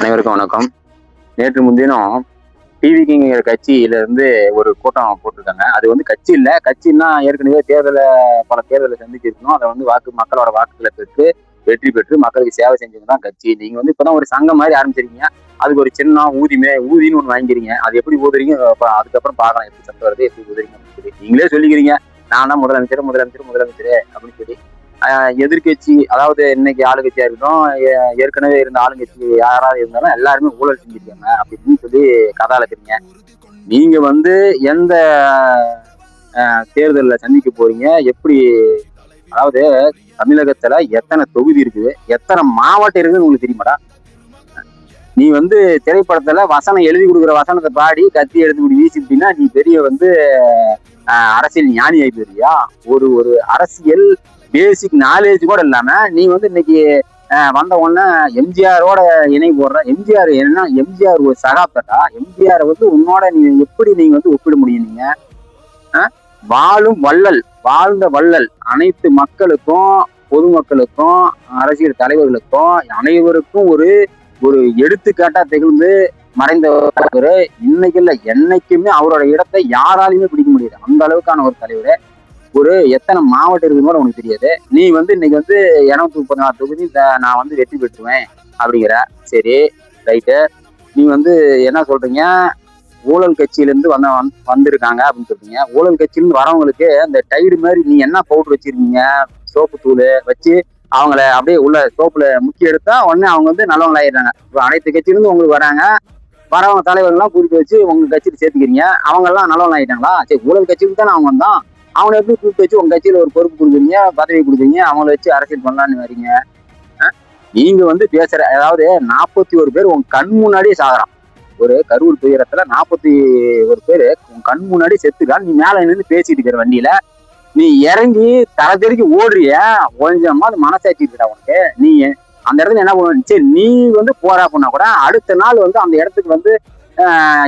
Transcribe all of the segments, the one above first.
அனைவருக்கும் வணக்கம். நேற்று முன்தினம் டிவிக்கிங்கிற கட்சியில இருந்து ஒரு கூட்டம் போட்டிருக்காங்க. அது வந்து கட்சி இல்ல. கட்சின்னா ஏற்கனவே தேர்தலை பல தேர்தலை சந்திச்சிருக்கணும். அதை வந்து வாக்கு மக்களோட வாக்குகளை பெற்று வெற்றி பெற்று மக்களுக்கு சேவை செஞ்சவங்க தான் கட்சி. நீங்க வந்து இப்பதான் ஒரு சங்கம் மாதிரி ஆரம்பிச்சிருக்கீங்க. அதுக்கு ஒரு சின்ன ஊதிமே ஊதின்னு ஒன்று வாங்கிக்கிறீங்க. அது எப்படி ஊதுறீங்க? அதுக்கப்புறம் பார்க்கலாம். எப்படி சத்து வருது? எப்படி ஊதுறீங்க? அப்படின்னு சொல்லி. நீங்களே சொல்லிக்கிறீங்க. நான் தான் முதலமைச்சர் முதலமைச்சர் முதலமைச்சர் அப்படின்னு சொல்லி. எதிர்கட்சி எதிர்க்கட்சி அதாவது இன்னைக்கு ஆளுங்கட்சியா இருக்கட்டும் ஏ- ஏற்கனவே இருந்த ஆளுங்கட்சி யாராவது இருந்தாலும் எல்லாருமே ஊழல் செஞ்சிருக்காங்க அப்படின்னு சொல்லி கதாலக்கிறீங்க நீங்க வந்து எந்த தேர்தலில் சந்திக்க போறீங்க? எப்படி அதாவது தமிழகத்துல எத்தனை தொகுதி இருக்குது? எத்தனை மாவட்டம் இருக்குதுன்னு உங்களுக்கு தெரியுமாடா? நீ வந்து திரைப்படத்துல வசனம் எழுதி கொடுக்குற வசனத்தை பாடி கத்தி எடுத்து இப்படி வீசிட்டீங்கன்னா நீ பெரிய வந்து அரசியல் ஞானி ஆகி போறியா ஒரு ஒரு அரசியல் பேசிக் நாலேஜ் கூட இல்லாம நீ வந்து இன்னைக்கு வந்த உடனே எம்ஜிஆரோட இணை போடுற எம்ஜிஆர் என்ன எம்ஜிஆர் ஒரு சகாப்தட்டா எம்ஜிஆர் வந்து உன்னோட நீ எப்படி நீங்க வந்து ஒப்பிட முடியும் நீங்க? வாழும் வள்ளல் வாழ்ந்த வள்ளல். அனைத்து மக்களுக்கும் பொதுமக்களுக்கும் அரசியல் தலைவர்களுக்கும் அனைவருக்கும் ஒரு ஒரு எடுத்துக்காட்டா திகழ்ந்து மறைந்தவர் இன்னைக்கு இல்லை என்னைக்குமே அவரோட இடத்தை யாராலையுமே பிடிக்க முடியாது. அந்த அளவுக்கான ஒரு தலைவர். ஒரு எத்தனை மாவட்டம் இருக்குன்னு கூட உனக்கு தெரியாது. நீ வந்து இன்னைக்கு வந்து இரநூத்தி முப்பத்தி நாலு தொகுதி இந்த- நான் வந்து வெற்றி பெற்றுவேன் அப்படிங்கிற. சரி ரைட்டு. நீ வந்து என்ன சொல்றீங்க? ஊழல் கட்சியிலேருந்து வந்த வந் வந்திருக்காங்க அப்படின்னு சொல்றீங்க. ஊழல் கட்சியிலேருந்து வரவங்களுக்கு அந்த டைடு மாதிரி நீ என்ன பவுடர் வச்சிருக்கீங்க? சோப்பு தூள் வச்சு அவங்கள அப்படியே உள்ள சோப்புல முக்கி எடுத்தா உடனே அவங்க வந்து நல்லவங்களாயிடுறாங்க இப்போ அனைத்து கட்சியிலேருந்து உங்களுக்கு வராங்க. வரவங்க தலைவர்கள்லாம் கூட்டிட்டு வச்சு உங்க கட்சியில் சேர்த்துக்கிறீங்க. அவங்க எல்லாம் நல்லவங்க சரி ஊழல் கட்சியில தானே அவங்க வந்தான் அவனை எப்படி கூப்பிட்டு வச்சு உங்க கட்சியில ஒரு பொறுப்பு கொடுக்குறீங்க பதவி கொடுக்குறீங்க அவங்கள வச்சு அரசியல் பண்ணலான்னு வரீங்க? நீங்க வந்து பேசுற அதாவது நாற்பத்தி ஒரு பேர் உங்க கண் முன்னாடியே சாகுறான். ஒரு கரூர் துயரத்துல நாற்பத்தி ஒரு பேர் உன் கண் முன்னாடி செத்துக்கான் நீ மேல நின்று பேசிட்டு இருக்கிற வண்டியில. நீ இறங்கி தர தெரிக்கி ஓடுறிய கொஞ்சமா அது மனசாட்சி உனக்கு. நீ அந்த இடத்துல என்ன பண்ணுவ? சரி நீ வந்து போரா பண்ணா கூட அடுத்த நாள் வந்து அந்த இடத்துக்கு வந்து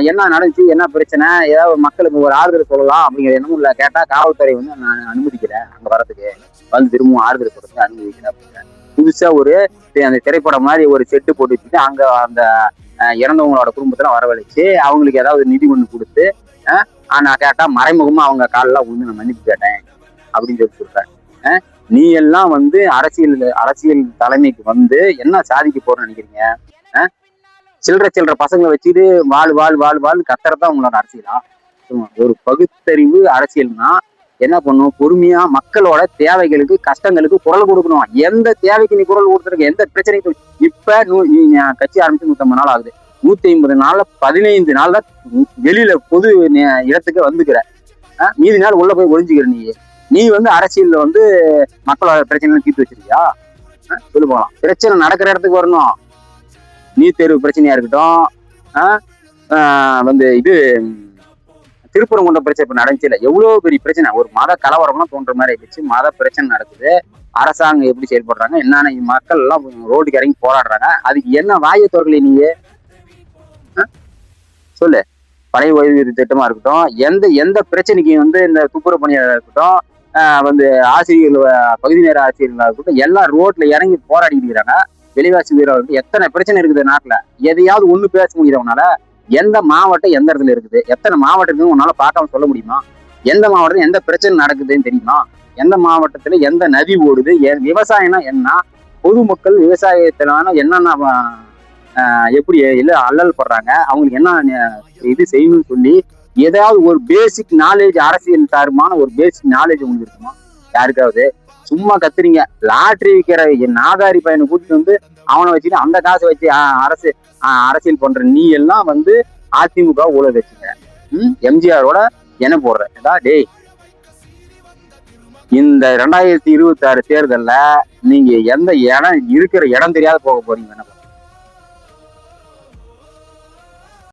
என்ன நடந்துச்சு என்ன பிரச்சனை ஏதாவது மக்களுக்கு ஒரு ஆறுதல் சொல்லலாம் அப்படிங்கிற எண்ணமும் இல்லை. கேட்டால் காவல்துறை வந்து நான் அனுமதிக்கிறேன் அங்கே வரதுக்கு வந்து திரும்பவும் ஆறுதல் சொல்றதுக்கு அனுமதிக்கிறேன் அப்படிங்கிறேன் புதுசாக ஒரு அந்த திரைப்படம் மாதிரி ஒரு செட்டு போட்டு வச்சுட்டு அங்கே அந்த இறந்தவங்களோட குடும்பத்தில் வரவழைச்சு அவங்களுக்கு ஏதாவது நிதி ஒன்று கொடுத்து நான் கேட்டால் மறைமுகமாக அவங்க காலெலாம் விழுந்து நான் மன்னிப்பு கேட்டேன் அப்படின்னு சொல்லி சொல்கிறேன் நீ எல்லாம் வந்து அரசியல் அரசியல் தலைமைக்கு வந்து என்ன சாதிக்க போறேன்னு நினைக்கிறீங்க? சில்லற சில்லற பசங்களை வச்சுட்டு வாழ் வாழ் வாழ் வாழ் கத்துறதா உங்களோட அரசியலா? ஒரு பகுத்தறிவு அரசியல்னா என்ன பண்ணும்? பொறுமையா மக்களோட தேவைகளுக்கு கஷ்டங்களுக்கு குரல் கொடுக்கணும். எந்த தேவைக்கு நீ குரல் கொடுத்துருக்க? எந்த பிரச்சனைக்கு இப்ப நூ- நீ கட்சி ஆரம்பிச்சு நூத்தம்பது நாள் ஆகுது. நூத்தி ஐம்பது நாள்ல பதினைந்து நாள் தான் வெளியில பொது இடத்துக்கு வந்துக்கிற. மீதி நாள் உள்ள போய் ஒழிஞ்சுக்கிற நீ. நீ வந்து அரசியல்ல வந்து மக்களோட பிரச்சனை தீர்த்து வச்சிருக்கியா? சொல்லு போகலாம் பிரச்சனை நடக்கிற இடத்துக்கு வரணும். நீட் தேர்வு பிரச்சனையா இருக்கட்டும் வந்து இது திருப்பூரம் திருப்பரங்குன்ற பிரச்சனை இப்ப நடந்துச்சுல. எவ்வளவு பெரிய பிரச்சனை? ஒரு மத கலவரம்லாம் தோன்ற மாதிரி ஆயிடுச்சு. மத பிரச்சனை நடக்குது. அரசாங்கம் எப்படி செயல்படுறாங்க? என்னென்ன மக்கள் எல்லாம் ரோடுக்கு இறங்கி போராடுறாங்க? அதுக்கு என்ன வாயு திறக்கல நீங்க? சொல்லு. பழைய ஓய்வூதிய திட்டமா இருக்கட்டும் எந்த எந்த பிரச்சனைக்கு வந்து இந்த துப்புரவு பணியாளராக இருக்கட்டும் வந்து ஆசிரியர்கள் பகுதி நேர ஆசிரியர்களாக இருக்கட்டும் எல்லாம் ரோட்ல இறங்கி போராடிட்டு இருக்கிறாங்க. வெளிவாசி வீரர்கள் எத்தனை பிரச்சனை இருக்குது நாட்டுல? எதையாவது ஒண்ணு பேச முடியுது எந்த மாவட்டம் எந்த இடத்துல இருக்குது? எத்தனை மாவட்டம் இருக்குன்னு உன்னால பார்க்காம சொல்ல முடியுமா? எந்த மாவட்டத்தில் எந்த பிரச்சனை நடக்குதுன்னு தெரியுமா? எந்த மாவட்டத்துல எந்த நதி ஓடுது? எ- விவசாயம்னா என்ன? பொதுமக்கள் விவசாயத்திலான என்னென்ன எப்படி இல்லை அல்லல் படுறாங்க? அவங்களுக்கு என்ன இது செய்யணும்னு சொல்லி ஏதாவது ஒரு பேசிக் நாலேஜ் அரசியல் சார்பான ஒரு பேசிக் நாலேஜ் உங்களுக்கு இருக்குமா? யாருக்காவது சும்மா கத்துறீங்க. லாட்ரி விற்கிற என் பையனை கூட்டிட்டு வந்து அவனை வச்சுட்டு அந்த காசை வச்சு அரசு ஆஹ், அரசியல் பண்ற நீ எல்லாம் வந்து அதிமுக ஊழல் வச்சுங்க ம்? எம்ஜிஆரோட என்ன போடுற. ஏதா டேய். இந்த ரெண்டாயிரத்தி இருபத்தி ஆறு தேர்தலில் நீங்க எந்த இடம் இருக்கிற இடம் தெரியாத போக போறீங்க